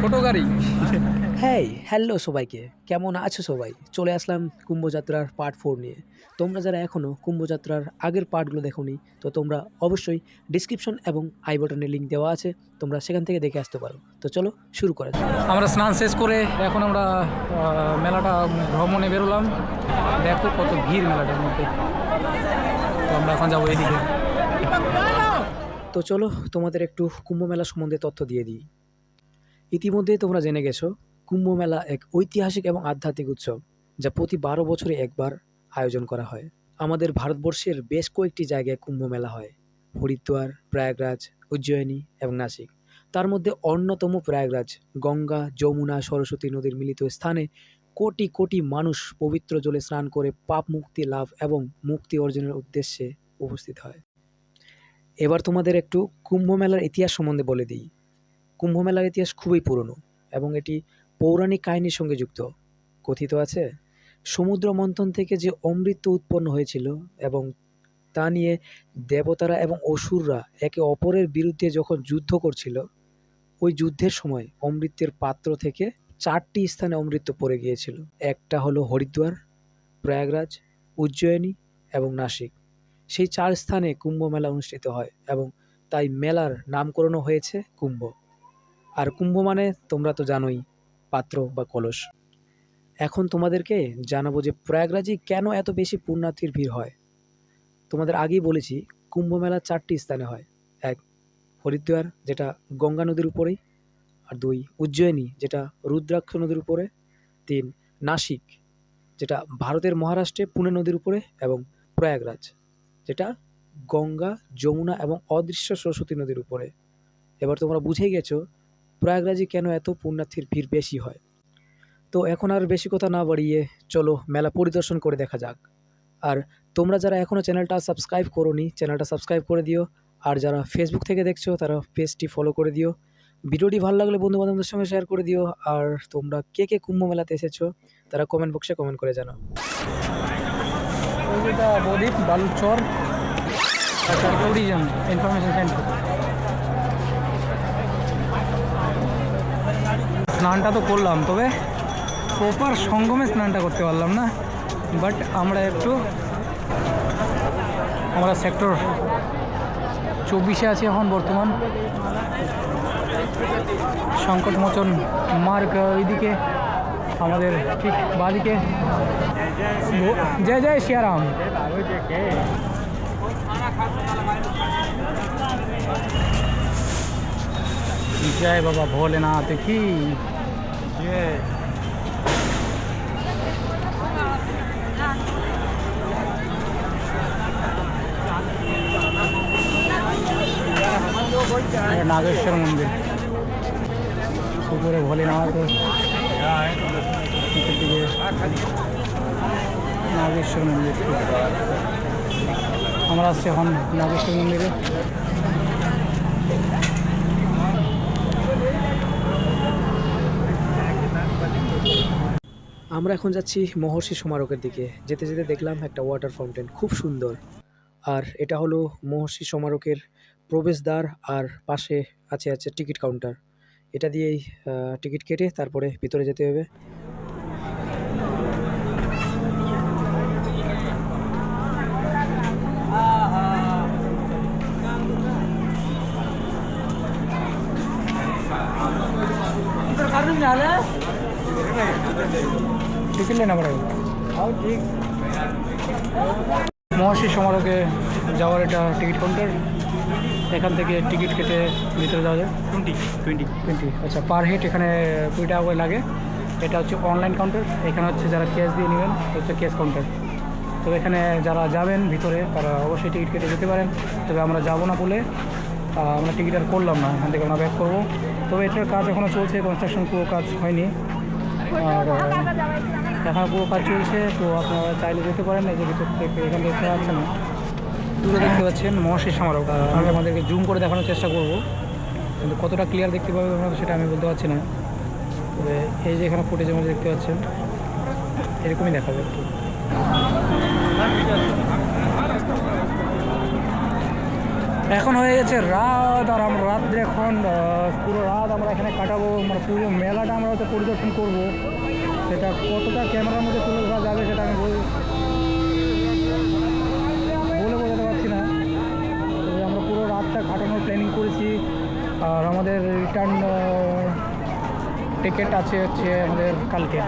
ছোট গাড়ি। হ্যাঁ হ্যালো সবাইকে। কেমন আছো সবাই? চলে আসলাম কুম্ভযাত্রার পার্ট ফোর নিয়ে। তোমরা যারা এখনও কুম্ভযাত্রার আগের পার্টগুলো দেখোনি তো তোমরা অবশ্যই ডিসক্রিপশন এবং আই বাটনে লিঙ্ক দেওয়া আছে তোমরা সেখান থেকে দেখে আসতে পারো। তো চলো শুরু করা যাক। আমরা স্নান শেষ করে এখন আমরা মেলাটা ভ্রমণে বেরোলাম। দেখো কত ভিড় মেলাটার মধ্যে। তো আমরা এখন যাব এদিকে। তো চলো তোমাদের একটু কুম্ভ মেলা সম্বন্ধে তথ্য দিয়ে দিই। ইতিমধ্যে তোমরা জেনে গেছো, কুম্ভ মেলা এক ঐতিহাসিক এবং আধ্যাত্মিক উৎসব, যা প্রতি বারো বছরে একবার আয়োজন করা হয়। আমাদের ভারতবর্ষের বেশ কয়েকটি জায়গায় কুম্ভ মেলা হয়, হরিদ্বার, প্রয়াগরাজ, উজ্জয়িনী এবং নাসিক। তার মধ্যে অন্যতম প্রয়াগরাজ, গঙ্গা, যমুনা, সরস্বতী নদীর মিলিত স্থানে কোটি কোটি মানুষ পবিত্র জলে স্নান করে পাপ মুক্তি লাভ এবং মুক্তি অর্জনের উদ্দেশ্যে উপস্থিত হয়। এবার তোমাদের একটু কুম্ভ মেলার ইতিহাস সম্বন্ধে বলে দিই। কুম্ভ মেলার ইতিহাস খুবই পুরনো এবং এটি পৌরাণিক কাহিনীর সঙ্গে যুক্ত। কথিত আছে, সমুদ্র মন্থন থেকে যে অমৃত উৎপন্ন হয়েছিল এবং তা নিয়ে দেবতারা এবং অসুররা একে অপরের বিরুদ্ধে যখন যুদ্ধ করছিল, ওই যুদ্ধের সময় অমৃতের পাত্র থেকে চারটি স্থানে অমৃত পড়ে গিয়েছিল। একটা হলো হরিদ্বার, প্রয়াগরাজ, উজ্জয়িনী এবং নাসিক। সেই চার স্থানে কুম্ভ মেলা অনুষ্ঠিত হয় এবং তাই মেলার নামকরণও হয়েছে কুম্ভ। আর কুম্ভ মানে তোমরা তো জানোই, পাত্র বা কলস। এখন তোমাদেরকে জানাব যে প্রয়াগরাজে কেন এত বেশি পুণ্যার্থীর ভিড় হয়। তোমাদের আগেই বলেছি, কুম্ভ মেলা চারটি স্থানে হয়। এক, হরিদ্বার, যেটা গঙ্গা নদীর উপরেই। আর দুই, উজ্জয়িনী, যেটা রুদ্রাক্ষ নদীর উপরে। তিন, নাসিক, যেটা ভারতের মহারাষ্ট্রে পুনে নদীর উপরে এবং প্রয়াগরাজ, যেটা গঙ্গা, যমুনা এবং অদৃশ্য সরস্বতী নদীর উপরে। এবার তোমরা বুঝে গেছো প্রয়াগরাজে কেন এত পুণ্যার্থীর ভিড় বেশি হয়? তো এখন আর বেশি কথা না বাড়িয়ে চলো মেলা পরিদর্শন করে দেখা যাক। আর তোমরা যারা এখনও চ্যানেলটা সাবস্ক্রাইব করোনি, চ্যানেলটা সাবস্ক্রাইব করে দিও। আর যারা ফেসবুক থেকে দেখছ, তারা পেজটি ফলো করে দিও। ভিডিওটি ভালো লাগলে বন্ধু বান্ধবদের সঙ্গে শেয়ার করে দিও। আর তোমরা কে কে কুম্ভ মেলাতে এসেছ, তারা কমেন্ট বক্সে কমেন্ট করে জানাও। বদ্বীপ বালুচর ট্যুরিজম ইনফরমেশন সেন্টার স্নানটা তো করলাম, তবে প্রপার সঙ্গমে স্নানটা করতে পারলাম না। বাট আমরা একটু, আমরা সেক্টর চব্বিশে আছি এখন বর্তমান। সংকটমোচন মার্গ ওইদিকে, আমাদের ঠিক বাদিকে। জয় জয়, শিয়ারাম। জয় বাবা ভোলেনাথ কি? জয়। নাগেশ্বর মন্দির। পুকুরে ভোলেনাথ। নাগেশ্বর মন্দির। আমরা আসছি এখন নাগেশ্বর মন্দিরে। আমরা এখন যাচ্ছি মহর্ষি সমারকের দিকে। যেতে যেতে দেখলাম একটা ওয়াটার ফাউন্টেন খুব সুন্দর। আর এটা হলো মহর্ষি সমারকের প্রবেশদ্বার আর পাশে আছে আছে টিকিট কাউন্টার এটা দিয়েই টিকিট কেটে তারপরে ভিতরে যেতে হবে। टिकट लेना पड़ेगा ठीक মহর্ষি সমারোহে যাওয়ার এটা টিকিট কাউন্টার এখান থেকে টিকিট কেটে ভিতরে যাওয়া যায় টোয়েন্টি টোয়েন্টি টোয়েন্টি আচ্ছা পার হেড এখানে কুড়ি টাকা করে লাগে এটা হচ্ছে অনলাইন কাউন্টার এখানে হচ্ছে যারা ক্যাশ দিয়ে নেবেন হচ্ছে ক্যাশ কাউন্টার তবে এখানে যারা যাবেন ভিতরে তারা অবশ্যই টিকিট কেটে যেতে পারেন তবে আমরা যাব না বলে আহ, আমরা টিকিট আর করলাম না এখান থেকে আমরা ব্যাক করবো তবে এটার কাজ এখনও চলছে কনস্ট্রাকশন পুরো কাজ হয়নি আর এখন পুরো কাজ চলছে তো আপনারা চাইলে যেতে পারেন এই যে ভিতর থেকে এখানে দেখতে পাচ্ছেন দূরে দেখতে পাচ্ছেন মহাশী স্মারক আহ, আমি আমাদেরকে জুম করে দেখানোর চেষ্টা করব কিন্তু কতটা ক্লিয়ার দেখতে পাবে আপনারা সেটা আমি বলতে পারছি না। তবে এই যে এখানে ফুটেজ আমাদের দেখতে পাচ্ছেন এরকমই দেখাবে একটু। এখন হয়ে গেছে রাত আর আমরা রাত্রে এখন পুরো রাত আমরা এখানে কাটাবো। মানে পুরো মেলাটা আমরা হয়তো পরিদর্শন করব। সেটা কতটা ক্যামেরার মধ্যে তুলে ধরা যাবে সেটা আমি বল বলে বোঝাতে পারছি না। আমরা পুরো রাতটা কাটানোর প্ল্যানিং করেছি। আর আমাদের রিটার্ন টিকিট আছে হচ্ছে আমাদের কালকে।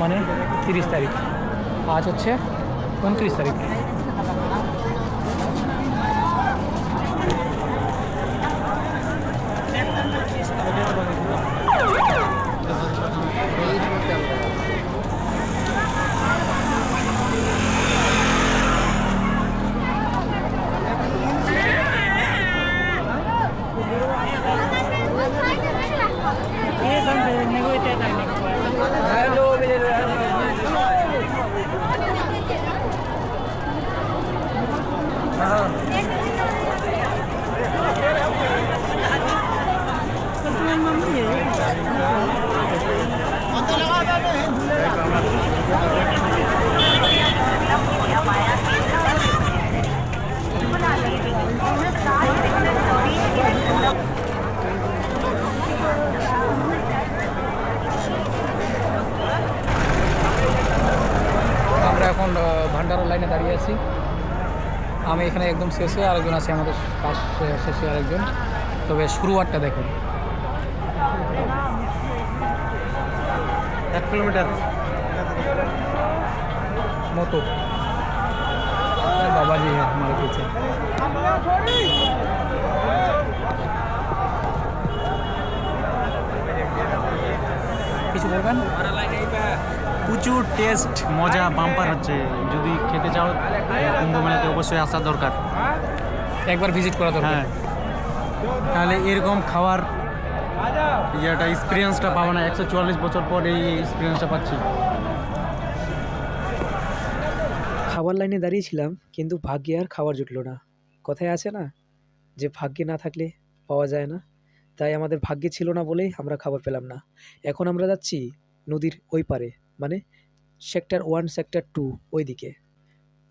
মানে তিরিশ তারিখ। আজ হচ্ছে উনত্রিশ তারিখ আমরা এখন আহ, ভান্ডারার লাইনে দাঁড়িয়ে আছি। আমি এখানে একদম শেষে আরেকজন আছে আমাদের পাশ শেষে আরেকজন। তবে শুরুয়ারটা দেখুন। এক কিলোমিটার। মতো বাবাজি हमारे पीछे কিছু বলবেন প্রচুর টেস্ট মজা বাম্পার হচ্ছে যদি খেতে চাও কুম্ভ মেলাতে অবশ্যই আসা দরকার একবার ভিজিট করা দরকার হ্যাঁ তাহলে এরকম খাওয়ার ইয়েটা এক্সপিরিয়েন্সটা পাবো না একশো চুয়াল্লিশ বছর পর এই এক্সপিরিয়েন্সটা পাচ্ছি খাবার লাইনে দাঁড়িয়েছিলাম কিন্তু ভাগ্যে আর খাবার জুটলো না। কথায় আছে না, যে ভাগ্যে না থাকলে পাওয়া যায় না। তাই আমাদের ভাগ্যে ছিল না বলেই আমরা খাবার পেলাম না। এখন আমরা যাচ্ছি নদীর ওই পারে মানে সেক্টর ওয়ান, সেক্টর টু ওই দিকে।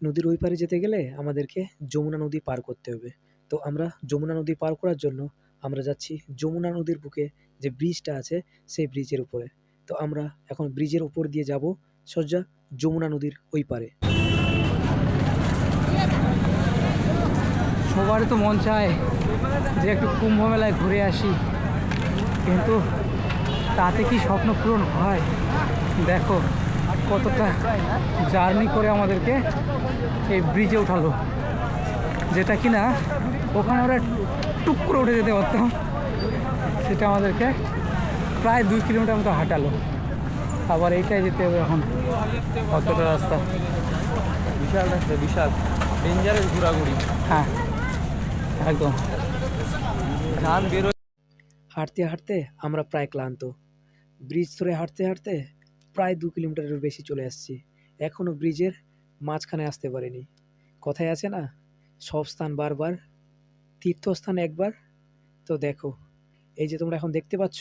নদীর ওই পারে যেতে গেলে আমাদেরকে যমুনা নদী পার করতে হবে। তো আমরা যমুনা নদী পার করার জন্য আমরা যাচ্ছি যমুনা নদীর বুকে যে ব্রিজটা আছে, সেই ব্রিজের উপরে। তো আমরা এখন ব্রিজের উপর দিয়ে যাব, সোজা যমুনা নদীর ওই পারে। সবারই তো মন চায় যে একটু কুম্ভ মেলায় ঘুরে আসি। কিন্তু তাতে কি স্বপ্ন পূরণ হয়? দেখো কতটা জার্নি করে আমাদেরকে এই ব্রিজে উঠালো। যেটা কি না ওখানে আমরা টুক করে উঠে যেতে পারতাম সেটা আমাদেরকে প্রায় দুই কিলোমিটার মতো হাঁটালো। আবার এইটাই যেতে হবে এখন। অতটা রাস্তা? বিশাল রাস্তা বিশাল। ডেঞ্জারাস ঘোরাঘুরি। হ্যাঁ। একদম। ধান বেরো হাঁটতে হাঁটতে আমরা প্রায় ক্লান্ত। ব্রিজ ধরে হাঁটতে হাঁটতে প্রায় দু কিলোমিটারের বেশি চলে আসছি। এখনও ব্রিজের মাঝখানে আসতে পারিনি। কথায় আছে না সব স্থান বারবার তীর্থস্থান একবার। তো দেখো এই যে তোমরা এখন দেখতে পাচ্ছ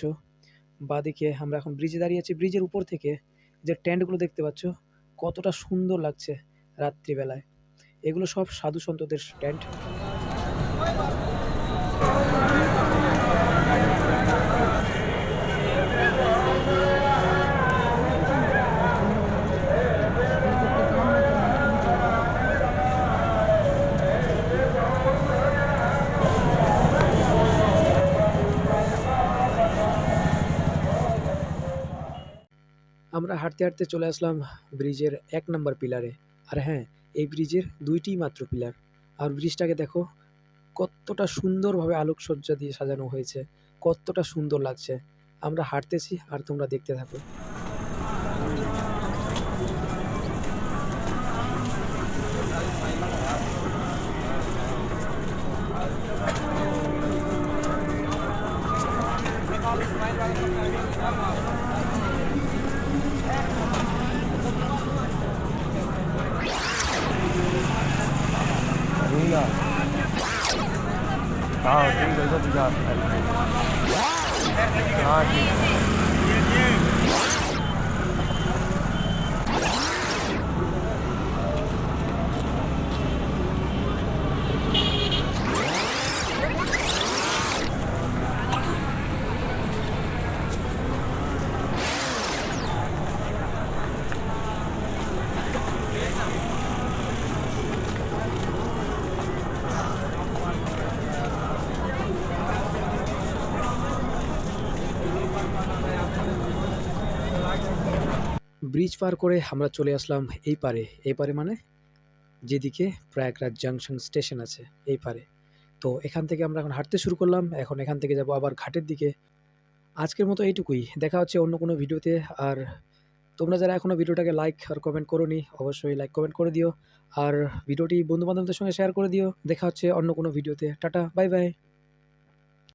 বাদিকে আমরা এখন ব্রিজে দাঁড়িয়ে আছি। ব্রিজের উপর থেকে যে টেন্টগুলো দেখতে পাচ্ছ কতটা সুন্দর লাগছে রাত্রিবেলায়। এগুলো সব সাধু সন্তদের টেন্ট আমরা হাঁটতে হাঁটতে চলে আসলাম ব্রিজের এক নম্বর পিলারে। আর হ্যাঁ এই ব্রিজের দুইটি মাত্র পিলার। আর ব্রিজটাকে দেখো, কতটা সুন্দরভাবে আলোকসজ্জা দিয়ে সাজানো হয়েছে, কতটা সুন্দর লাগছে। আমরা হাঁটতেছি আর তোমরা দেখতে থাকো। का हाँ जी। ব্রিজ পার করে আমরা চলে আসলাম এই পারে। এই পারে মানে? যেদিকে প্রয়াগরাজ জাংশন স্টেশন আছে, এই পারে। তো এখান থেকে আমরা এখন হাঁটতে শুরু করলাম, এখন এখান থেকে যাব আবার ঘাটের দিকে। আজকের মতো এইটুকুই। দেখা হচ্ছে অন্য কোনো ভিডিওতে। আর তোমরা যারা এখনও ভিডিওটাকে লাইক আর কমেন্ট করোনি, অবশ্যই লাইক কমেন্ট করে দিও। আর ভিডিওটি বন্ধু বান্ধবদের সঙ্গে শেয়ার করে দিও। দেখা হচ্ছে অন্য কোনো ভিডিওতে। Tata bye bye